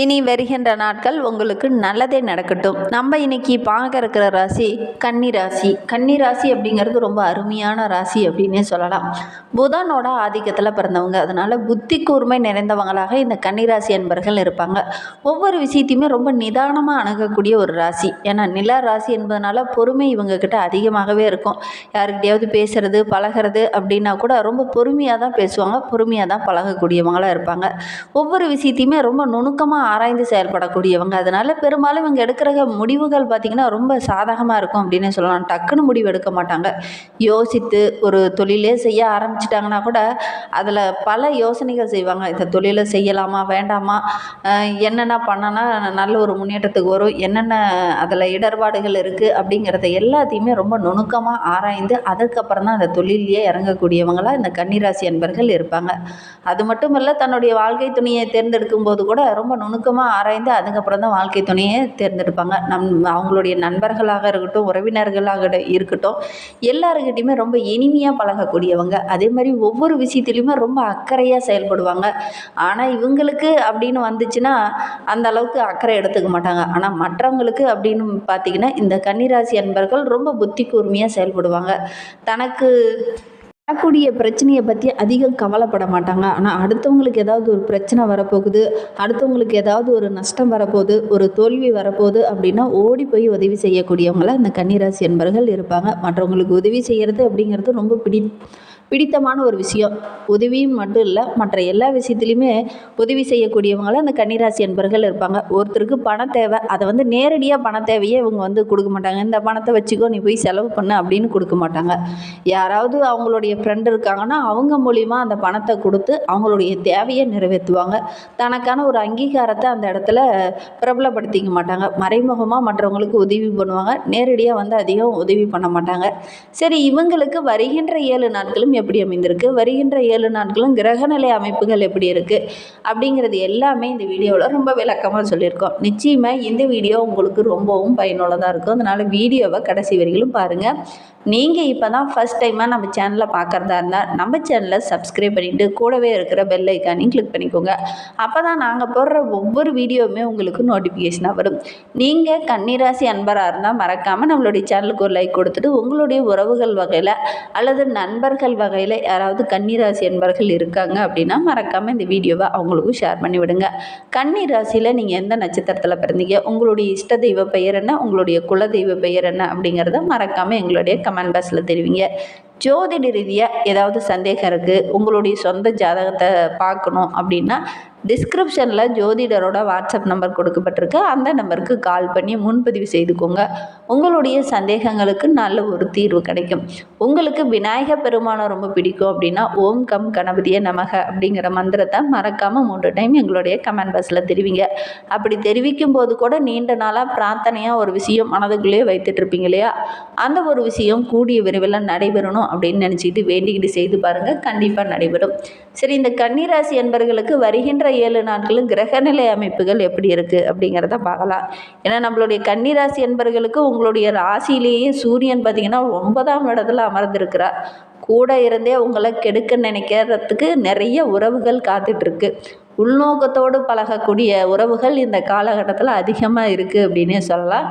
இனி வருகின்ற நாட்கள் உங்களுக்கு நல்லதே நடக்கட்டும். நம்ம இன்னைக்கு பார்க்க இருக்கிற ராசி கன்னி ராசி. கன்னி ராசி அப்படிங்கிறது ரொம்ப அருமையான ராசி அப்படின்னே சொல்லலாம். புதனோட ஆதிக்கத்தில் பிறந்தவங்க. அதனால புத்தி கூர்மை நிறைந்தவங்களாக இந்த கன்னி ராசி என்பர்கள் இருப்பாங்க. ஒவ்வொரு விஷயத்தையுமே ரொம்ப நிதானமாக அணுகக்கூடிய ஒரு ராசி. ஏன்னா நில ராசி என்பதனால பொறுமை இவங்க கிட்ட அதிகமாகவே இருக்கும். யாருக்கிட்டையாவது பேசுறது பழகிறது அப்படின்னா கூட ரொம்ப பொறுமையாக தான் பேசுவாங்க. பொறுமையாக தான் பழகக்கூடியவங்களாக இருப்பாங்க. ஒவ்வொரு விஷயத்தையுமே ரொம்ப நுணுக்கமாக ஆராய்ந்து செயல்படக்கூடியவங்க. அதனால் பெரும்பாலும் இவங்க எடுக்கிற முடிவுகள் பார்த்திங்கன்னா ரொம்ப சாதகமாக இருக்கும் அப்படின்னே சொல்லலாம். டக்குன்னு முடிவு எடுக்க மாட்டாங்க. யோசித்து ஒரு தொழிலே செய்ய ஆரம்பிச்சிட்டாங்கன்னா கூட அதில் பல யோசனைகள் செய்வாங்க. இந்த தொழிலை செய்யலாமா வேண்டாமா? என்னென்ன பண்ணனா நல்ல ஒரு முன்னேற்றத்துக்கு வரும். என்னென்ன அதில் இடர்பாடுகள் இருக்குது அப்படிங்கிறத எல்லாத்தையுமே ரொம்ப நுணுக்கமாக ஆராய்ந்து அதுக்கப்புறம் தான் அந்த தொழிலையே இறங்கக்கூடியவங்களாக இந்த கன்னிராசி அன்பர்கள் இருப்பாங்க. அது மட்டும் இல்லை தன்னுடைய வாழ்க்கை துணியை தேர்ந்தெடுக்கும் போது கூட ரொம்ப நுணுக்கமாக ஆராய்ந்து அதுக்கப்புறம் தான் வாழ்க்கை துணையை தேர்ந்தெடுப்பாங்க. நம் அவங்களுடைய நண்பர்களாக இருக்கட்டும் உறவினர்களாக இருக்கட்டும் எல்லாருக்கிட்டையுமே ரொம்ப இனிமையாக பழகக்கூடியவங்க. அதே மாதிரி ஒவ்வொரு விஷயத்துலையுமே ரொம்ப அக்கறையாக செயல்படுவாங்க. ஆனால் இவங்களுக்கு அப்படின்னு வந்துச்சுன்னா அந்த அளவுக்கு அக்கறை எடுத்துக்க மாட்டாங்க. ஆனால் மற்றவங்களுக்கு அப்படின்னு பார்த்தீங்கன்னா இந்த கன்னிராசி அன்பர்கள் ரொம்ப புத்தி கூர்மையாக செயல்படுவாங்க. தனக்கு வரக்கூடிய பிரச்சனையை பற்றி அதிகம் கவலைப்பட மாட்டாங்க. ஆனால் அடுத்தவங்களுக்கு ஏதாவது ஒரு பிரச்சனை வரப்போகுது அடுத்தவங்களுக்கு ஏதாவது ஒரு நஷ்டம் வரப்போகுது ஒரு தோல்வி வரப்போகுது அப்படின்னா ஓடி போய் உதவி செய்யக்கூடியவங்கள இந்த கன்னிராசி என்பர்கள் இருப்பாங்க. மற்றவங்களுக்கு உதவி செய்கிறது அப்படிங்கிறது ரொம்ப பிடி பிடித்தமான ஒரு விஷயம். உதவியும் மட்டும் இல்லை மற்ற எல்லா விஷயத்துலையுமே உதவி செய்யக்கூடியவங்கள அந்த கன்னிராசி அன்பர்கள் இருப்பாங்க. ஒருத்தருக்கு பணம் தேவை அதை வந்து நேரடியாக பண தேவையே இவங்க வந்து கொடுக்க மாட்டாங்க. இந்த பணத்தை வச்சுக்கோ நீ போய் செலவு பண்ணு அப்படின்னு கொடுக்க மாட்டாங்க. யாராவது அவங்களுடைய ஃப்ரெண்டு இருக்காங்கன்னா அவங்க மூலிமா அந்த பணத்தை கொடுத்து அவங்களுடைய தேவையை நிறைவேற்றுவாங்க. தனக்கான ஒரு அங்கீகாரத்தை அந்த இடத்துல பிரபலப்படுத்திக்க மாட்டாங்க. மறைமுகமாக மற்றவங்களுக்கு உதவி பண்ணுவாங்க. நேரடியாக வந்து அதிகம் உதவி பண்ண மாட்டாங்க. சரி இவங்களுக்கு வருகின்ற ஏழு நாட்களும் எப்படி அமைந்திருக்கு வருகின்ற ஏழு நாட்களும் கிரகநிலை அமைப்புகள் எப்படி இருக்குது அப்படிங்கிறது எல்லாமே இந்த வீடியோவில் ரொம்ப விளக்கமாக சொல்லியிருக்கோம். நிச்சயமாக இந்த வீடியோ உங்களுக்கு ரொம்பவும் பயனுள்ளதாக இருக்கும். அதனால் வீடியோவை கடைசி வரையிலும் பாருங்கள் நீங்கள் இப்போ தான் ஃபஸ்ட் டைமாக நம்ம சேனலை பார்க்குறதா இருந்தால் நம்ம சேனலை சப்ஸ்கிரைப் பண்ணிவிட்டு கூடவே இருக்கிற பெல் ஐக்கானையும் கிளிக் பண்ணிக்கோங்க. அப்போ தான் நாங்கள் போடுற ஒவ்வொரு வீடியோவுமே உங்களுக்கு நோட்டிஃபிகேஷனாக வரும். நீங்கள் கன்னிராசி அன்பராக இருந்தால் மறக்காமல் நம்மளுடைய சேனலுக்கு ஒரு லைக் கொடுத்துட்டு உங்களுடைய உறவுகள் வகையில் அல்லது நண்பர்கள் வகையில் யாராவது கன்னிராசி என்பவர்கள் இருக்காங்க அப்படின்னா மறக்காமல் இந்த வீடியோவை அவங்களுக்கும் ஷேர் பண்ணி விடுங்க. கன்னி ராசியில் நீங்கள் எந்த நட்சத்திரத்தில் பிறந்தீங்க? உங்களுடைய இஷ்ட தெய்வ பெயர் என்ன? உங்களுடைய குல தெய்வ பெயர் என்ன? அப்படிங்கிறத மறக்காமல் எங்களுடைய கமெண்ட் பாக்ஸில் தெரிவிங்க. ஜோதிட ரீதியாக ஏதாவது சந்தேகம் இருக்குது உங்களுடைய சொந்த ஜாதகத்தை பார்க்கணும் அப்படின்னா டிஸ்கிரிப்ஷனில் ஜோதிடரோட வாட்ஸ்அப் நம்பர் கொடுக்கப்பட்டிருக்கு. அந்த நம்பருக்கு கால் பண்ணி முன்பதிவு செய்துக்கோங்க. உங்களுடைய சந்தேகங்களுக்கு நல்ல ஒரு தீர்வு கிடைக்கும். உங்களுக்கு விநாயக பெருமானை ரொம்ப பிடிக்கும் அப்படின்னா ஓம் கம் கணபதிய நமக அப்படிங்கிற மந்திரத்தை மறக்காமல் மூன்று டைம் எங்களுடைய கமெண்ட் பாக்ஸில் தெரிவிங்க. அப்படி தெரிவிக்கும் போது கூட நீண்ட நாளாக பிரார்த்தனையாக ஒரு விஷயம் மனதுக்குள்ளேயே வைத்துட்டு இருப்பீங்க இல்லையா? அந்த ஒரு விஷயம் கூடிய விரைவில் நடைபெறணும் அப்படின்னு நினச்சிக்கிட்டு வேண்டிக்கிட்டு செய்து பாருங்கள் கண்டிப்பாக நடைபெறும். சரி இந்த கன்னிராசி என்பர்களுக்கு வருகின்ற ஏழு நாட்களும் கிரகநிலை அமைப்புகள் எப்படி இருக்குது அப்படிங்கிறத பார்க்கலாம். ஏன்னா நம்மளுடைய கன்னிராசி என்பர்களுக்கு உங்களுடைய ராசியிலேயே சூரியன் பார்த்திங்கன்னா ஒன்பதாம் இடத்துல அமர்ந்திருக்கிறார். கூட இருந்தே உங்களை கெடுக்க நினைக்கிறதுக்கு நிறைய உறவுகள் காத்துட்ருக்கு. உள்நோக்கத்தோடு பழகக்கூடிய உறவுகள் இந்த காலகட்டத்தில் அதிகமாக இருக்குது அப்படின்னே சொல்லலாம்.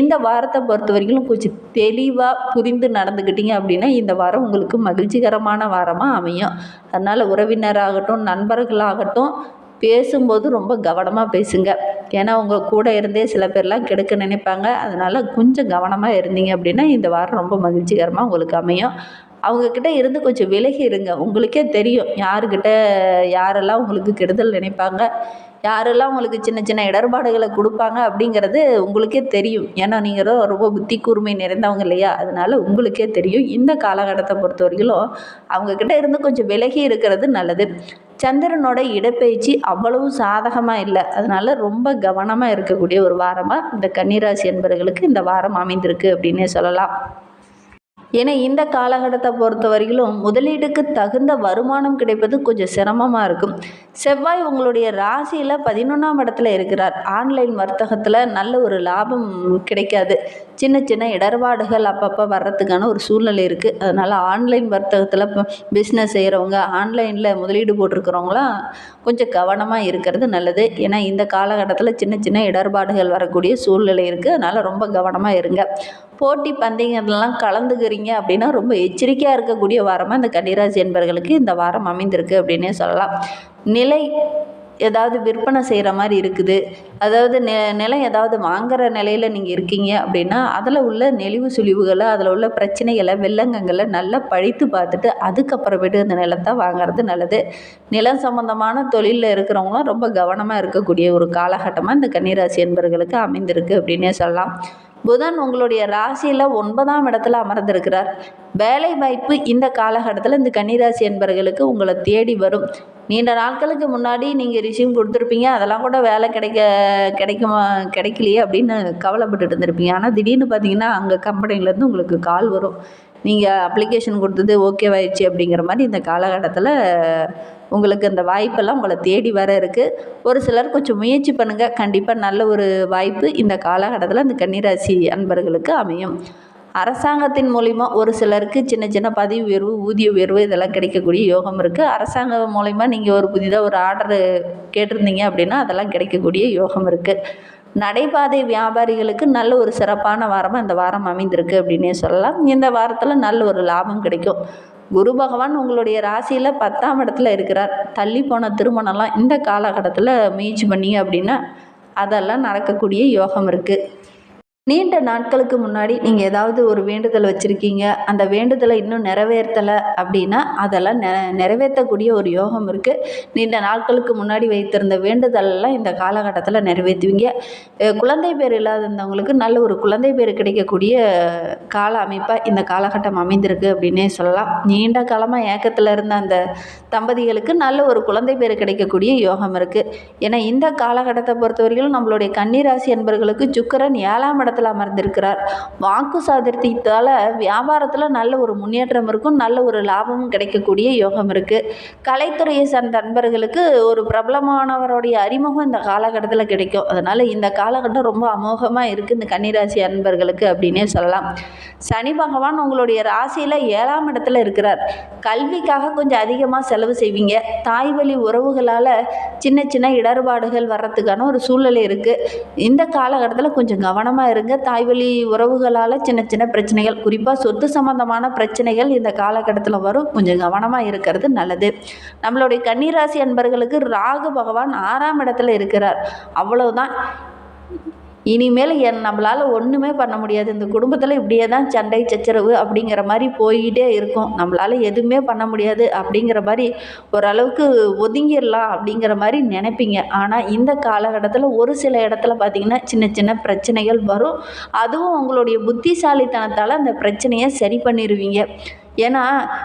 இந்த வாரத்தை பொறுத்த வரைக்கும் கொஞ்சம் தெளிவாக புரிந்து நடந்துக்கிட்டீங்க அப்படின்னா இந்த வாரம் உங்களுக்கு மகிழ்ச்சிகரமான வாரமாக அமையும். அதனால் உறவினராகட்டும் நண்பர்களாகட்டும் பேசும்போது ரொம்ப கவனமாக பேசுங்க. ஏன்னா உங்கள் கூட இருந்தே சில பேர்லாம் கெடுக்க நினைப்பாங்க. அதனால் கொஞ்சம் கவனமாக இருந்தீங்க அப்படின்னா இந்த வாரம் ரொம்ப மகிழ்ச்சிகரமாக உங்களுக்கு அமையும். அவங்கக்கிட்ட இருந்து கொஞ்சம் விலகி இருங்க. உங்களுக்கே தெரியும். யாருக்கிட்ட யாரெல்லாம் உங்களுக்கு கெடுதல் நினைப்பாங்க? யாரெல்லாம் உங்களுக்கு சின்ன சின்ன இடர்பாடுகளை கொடுப்பாங்க அப்படிங்கிறது உங்களுக்கே தெரியும். ஏன்னா நீங்கள் ரொம்ப புத்தி கூர்மை நிறைந்தவங்க இல்லையா? அதனால உங்களுக்கே தெரியும். இந்த காலகட்டத்தை பொறுத்த வரைக்கும் அவங்கக்கிட்ட இருந்து கொஞ்சம் விலகி இருக்கிறது நல்லது. சந்திரனோட இடப்பெயர்ச்சி அவ்வளவு சாதகமாக இல்லை. அதனால ரொம்ப கவனமாக இருக்கக்கூடிய ஒரு வாரமாக இந்த கன்னிராசி என்பவர்களுக்கு இந்த வாரம் அமைந்திருக்கு அப்படின்னே சொல்லலாம். ஏன்னா இந்த காலகட்டத்தை பொறுத்த வரையிலும் முதலீடுக்கு தகுந்த வருமானம் கிடைப்பது கொஞ்சம் சிரமமாக இருக்கும். செவ்வாய் உங்களுடைய ராசியில் பதினொன்றாம் இடத்துல இருக்கிறார். ஆன்லைன் வர்த்தகத்தில் நல்ல ஒரு லாபம் கிடைக்காது. சின்ன சின்ன இடர்பாடுகள் அப்பப்போ வர்றதுக்கான ஒரு சூழ்நிலை இருக்குது அதனால் ஆன்லைன் வர்த்தகத்தில் இப்போ பிஸ்னஸ் செய்கிறவங்க ஆன்லைனில் முதலீடு போட்டிருக்கிறவங்களாம் கொஞ்சம் கவனமாக இருக்கிறது நல்லது. ஏன்னா இந்த காலகட்டத்தில் சின்ன சின்ன இடர்பாடுகள் வரக்கூடிய சூழ்நிலை இருக்குது அதனால் ரொம்ப கவனமாக இருங்க. போட்டி பந்தயங்கள்லாம் கலந்துக்கிறீங்க அப்படின்னா ரொம்ப எச்சரிக்கையாக இருக்கக்கூடிய வாரமாக இந்த கன்னிராசி என்பர்களுக்கு இந்த வாரம் அமைந்திருக்கு அப்படின்னே சொல்லலாம். நிலை ஏதாவது விற்பனை செய்கிற மாதிரி இருக்குது. அதாவது நெ நிலம் ஏதாவது வாங்குகிற நிலையில் நீங்கள் இருக்கீங்க அப்படின்னா அதில் உள்ள நெளிவு சுழிவுகளை அதில் உள்ள பிரச்சனைகளை வெள்ளங்கங்களை நல்லா படித்து பார்த்துட்டு அதுக்கப்புறமேட்டு அந்த நிலத்தை வாங்குறது நல்லது. நிலம் சம்மந்தமான தொழிலில் இருக்கிறவங்களாம் ரொம்ப கவனமாக இருக்கக்கூடிய ஒரு காலகட்டமாக இந்த கன்னிராசி என்பவர்களுக்கு அமைந்திருக்கு அப்படின்னே சொல்லலாம். புதன் உங்களுடைய ராசியில் ஒன்பதாம் இடத்துல அமர்ந்திருக்கிறார். வேலை வாய்ப்பு இந்த காலகட்டத்தில் இந்த கன்னிராசி என்பவர்களுக்கு உங்களை தேடி வரும். நீண்ட நாட்களுக்கு முன்னாடி நீங்கள் ரிசீவ் கொடுத்துருப்பீங்க. அதெல்லாம் கூட வேலை கிடைக்க கிடைக்குமா கிடைக்கலையே அப்படின்னு கவலைப்பட்டுட்டு இருந்திருப்பீங்க. ஆனால் திடீர்னு பார்த்தீங்கன்னா அங்கே கம்பெனிலேருந்து உங்களுக்கு கால் வரும். நீங்கள் அப்ளிகேஷன் கொடுத்தது ஓகேவாயிடுச்சு அப்படிங்கிற மாதிரி இந்த காலகட்டத்தில் உங்களுக்கு அந்த வாய்ப்பெல்லாம் உங்களை தேடி வர இருக்குது ஒரு சிலர் கொஞ்சம் முயற்சி பண்ணுங்கள் கண்டிப்பாக நல்ல ஒரு வாய்ப்பு இந்த காலகட்டத்தில் அந்த கன்னிராசி அன்பர்களுக்கு அமையும். அரசாங்கத்தின் மூலிமா ஒரு சிலருக்கு சின்ன சின்ன பதவி உயர்வு ஊதிய உயர்வு இதெல்லாம் கிடைக்கக்கூடிய யோகம் இருக்குது அரசாங்கம் மூலிமா நீங்கள் ஒரு புதிதாக ஒரு ஆர்டரு கேட்டிருந்தீங்க அப்படின்னா அதெல்லாம் கிடைக்கக்கூடிய யோகம் இருக்குது நடைபாதை வியாபாரிகளுக்கு நல்ல ஒரு சிறப்பான வாரமாக இந்த வாரம் அமைந்திருக்கு அப்படின்னே சொல்லலாம். இந்த வாரத்தில் நல்ல ஒரு லாபம் கிடைக்கும். குரு பகவான் உங்களுடைய ராசியில் பத்தாம் இடத்துல இருக்கிறார். தள்ளி போன திருமணம்லாம் இந்த காலகட்டத்தில் முயற்சி பண்ணீங்க அப்படின்னா அதெல்லாம் நடக்கக்கூடிய யோகம் இருக்குது நீண்ட நாட்களுக்கு முன்னாடி நீங்கள் ஏதாவது ஒரு வேண்டுதல் வச்சுருக்கீங்க. அந்த வேண்டுதலை இன்னும் நிறைவேற்றலை அப்படின்னா அதெல்லாம் நெ நிறைவேற்றக்கூடிய ஒரு யோகம் இருக்குது நீண்ட நாட்களுக்கு முன்னாடி வைத்திருந்த வேண்டுதலெல்லாம் இந்த காலகட்டத்தில் நிறைவேற்றுவீங்க. குழந்தை பேர் இல்லாதவங்களுக்கு நல்ல ஒரு குழந்தை பேர் கிடைக்கக்கூடிய கால அமைப்பாக இந்த காலகட்டம் அமைந்திருக்கு அப்படின்னே சொல்லலாம். நீண்ட காலமாக ஏக்கத்தில் இருந்த அந்த தம்பதிகளுக்கு நல்ல ஒரு குழந்தை பேர் கிடைக்கக்கூடிய யோகம் இருக்குது ஏன்னா இந்த காலகட்டத்தை பொறுத்தவரையிலும் நம்மளுடைய கன்னிராசி என்பவர்களுக்கு சுக்கிரன் ஏழாம் இடத்துல அமர்ந்திருக்கிறார். வாக்கு சாதுர்த்தியத்தால் வியாபாரத்தில் நல்ல ஒரு முன்னேற்றம் இருக்கும் நல்ல ஒரு லாபமும் கிடைக்கக்கூடிய யோகம் இருக்குது கலைத்துறையை சார்ந்த நண்பர்களுக்கு ஒரு பிரபலமானவருடைய அறிமுகம் இந்த காலகட்டத்தில் கிடைக்கும். அதனால் இந்த காலகட்டம் ரொம்ப அமோகமாக இருக்குது இந்த கன்னிராசி அன்பர்களுக்கு அப்படின்னே சொல்லலாம். சனி பகவான் உங்களுடைய ராசியில் ஏழாம் இடத்துல இருக்கிறார். கல்விக்காக கொஞ்சம் அதிகமாக செலவு செய்வீங்க. தாய் வழி உறவுகளால் சின்ன சின்ன இடர்பாடுகள் வர்றதுக்கான ஒரு சூழ்நிலை இருக்குது இந்த காலகட்டத்தில் கொஞ்சம் கவனமாக இருங்க. தாய் வழி உறவுகளால் சின்ன சின்ன பிரச்சனைகள் குறிப்பாக சொத்து சம்பந்தமான பிரச்சனைகள் இந்த காலகட்டத்தில் வரும். கொஞ்சம் கவனமாக இருக்கிறது நல்லது. நம்மளுடைய கன்னிராசி அன்பர்களுக்கு ராகு பகவான் ஆறாம் இடத்துல இருக்கிறார். அவ்வளவுதான். இனிமேல் என் நம்மளால் ஒன்றுமே பண்ண முடியாது. இந்த குடும்பத்தில் இப்படியே தான் சண்டை சச்சரவு அப்படிங்கிற மாதிரி போய்கிட்டே இருக்கும். நம்மளால் எதுவுமே பண்ண முடியாது அப்படிங்கிற மாதிரி ஓரளவுக்கு ஒதுங்கிடலாம் அப்படிங்கிற மாதிரி நினைப்பீங்க. ஆனால் இந்த காலகட்டத்தில் ஒரு சில இடத்துல பார்த்திங்கன்னா சின்ன சின்ன பிரச்சனைகள் வரும். அதுவும் உங்களுடைய புத்திசாலித்தனத்தால் அந்த பிரச்சனையை சரி பண்ணிடுவீங்க ஏன்னா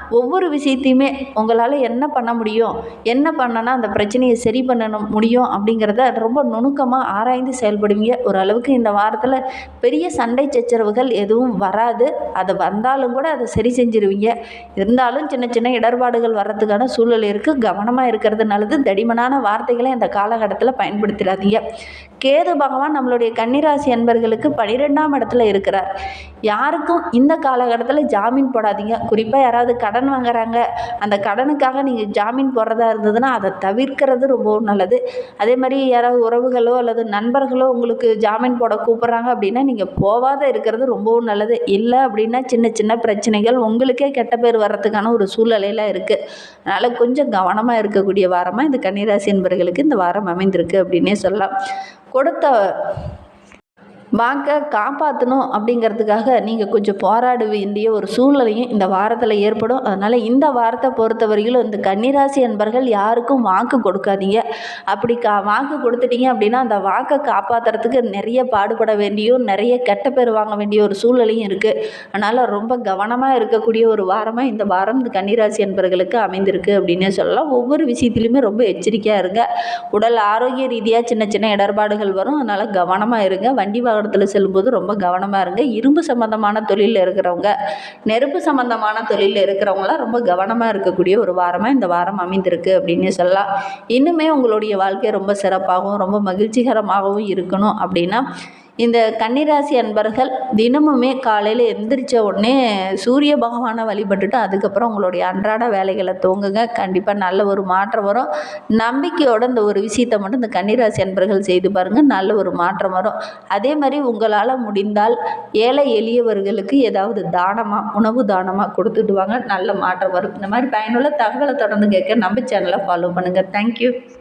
ஒவ்வொரு விஷயத்தையுமே உங்களால் என்ன பண்ண முடியும்? என்ன பண்ணனா அந்த பிரச்சனையை சரி பண்ண முடியும் அப்படிங்கிறத ரொம்ப நுணுக்கமாக ஆராய்ந்து செயல்படுவீங்க. ஓரளவுக்கு இந்த வாரத்தில் பெரிய சண்டை சச்சரவுகள் எதுவும் வராது. அது வந்தாலும் கூட அதை சரி செஞ்சிருவீங்க. இருந்தாலும் சின்ன சின்ன இடர்பாடுகள் வர்றதுக்கான சூழல் இருக்குது கவனமாக இருக்கிறது நல்லது. தடிமனான வார்த்தைகளை இந்த காலகட்டத்தில் பயன்படுத்திடாதீங்க. கேது பகவான் நம்மளுடைய கன்னிராசி அன்பர்களுக்கு பனிரெண்டாம் இடத்துல இருக்கிறார். யாருக்கும் இந்த காலகட்டத்தில் ஜாமீன் போடாதீங்க. குறிப்பாக யாராவது கடன் வாங்குறாங்க. அந்த கடனுக்காக நீங்கள் ஜாமீன் போடுறதா இருந்ததுன்னா அதை தவிர்க்கிறது ரொம்பவும் நல்லது. அதே மாதிரி யாராவது உறவுகளோ அல்லது நண்பர்களோ உங்களுக்கு ஜாமீன் போட கூப்பிட்றாங்க அப்படின்னா நீங்கள் போகாத இருக்கிறது ரொம்பவும் நல்லது. இல்லை அப்படின்னா சின்ன சின்ன பிரச்சனைகள் உங்களுக்கே கெட்ட பேர் வர்றதுக்கான ஒரு சூழ்நிலையில் இருக்குது அதனால் கொஞ்சம் கவனமாக இருக்கக்கூடிய வாரமாக இந்த கன்னிராசி என்பவர்களுக்கு இந்த வாரம் அமைந்திருக்கு அப்படின்னே சொல்லலாம். கொடுத்த வாக்கை காப்பாற்றணும் அப்படிங்கிறதுக்காக நீங்கள் கொஞ்சம் போராட வேண்டிய ஒரு சூழ்நிலையும் இந்த வாரத்தில் ஏற்படும். அதனால் இந்த வாரத்தை பொறுத்தவரையிலும் இந்த கன்னிராசி என்பர்கள் யாருக்கும் வாக்கு கொடுக்காதீங்க. அப்படி கா வாக்கு கொடுத்துட்டீங்க அப்படின்னா அந்த வாக்கை காப்பாற்றுறதுக்கு நிறைய பாடுபட வேண்டியும் நிறைய கெட்ட பேர் வாங்க வேண்டிய ஒரு சூழ்நிலையும் இருக்குது அதனால் ரொம்ப கவனமாக இருக்கக்கூடிய ஒரு வாரமாக இந்த வாரம் இந்த கன்னிராசி என்பர்களுக்கு அமைந்திருக்கு அப்படின்னே சொல்லலாம். ஒவ்வொரு விஷயத்துலையுமே ரொம்ப எச்சரிக்கையாக இருங்க. உடல் ஆரோக்கிய ரீதியாக சின்ன சின்ன இடர்பாடுகள் வரும். அதனால் கவனமாக இருங்க. வண்டி வா தோட்டத்தில் செல்லும்போது ரொம்ப கவனமாக இருங்க. இரும்பு சம்மந்தமான தொழிலில் இருக்கிறவங்க நெருப்பு சம்மந்தமான தொழிலில் இருக்கிறவங்களாம் ரொம்ப கவனமாக இருக்கக்கூடிய ஒரு வாரமாக இந்த வாரம் அமைந்திருக்கு அப்படின்னு சொல்லலாம். இன்னுமே உங்களுடைய வாழ்க்கை ரொம்ப சிறப்பாகவும் ரொம்ப மகிழ்ச்சிகரமாகவும் இருக்கணும் அப்படின்னா இந்த கன்னிராசி அன்பர்கள் தினமுமே காலையில் எந்திரிச்ச உடனே சூரிய பகவானை வழிபட்டுட்டு அதுக்கப்புறம் உங்களுடைய அன்றாட வேலைகளை துவங்குங்க. கண்டிப்பாக நல்ல ஒரு மாற்றம் வரும். நம்பிக்கையோட இந்த ஒரு விஷயத்தை மட்டும் இந்த கன்னிராசி அன்பர்கள் செய்து பாருங்கள் நல்ல ஒரு மாற்றம் வரும். அதே மாதிரி உங்களால் முடிந்தால் ஏழை எளியவர்களுக்கு ஏதாவது தானமாக உணவு தானமாக கொடுத்துட்டு வாங்க. நல்ல மாற்றம் வரும். இந்த மாதிரி பயனுள்ள தகவலை தொடர்ந்து கேட்க நம்ம சேனலை ஃபாலோ பண்ணுங்கள் தேங்க்யூ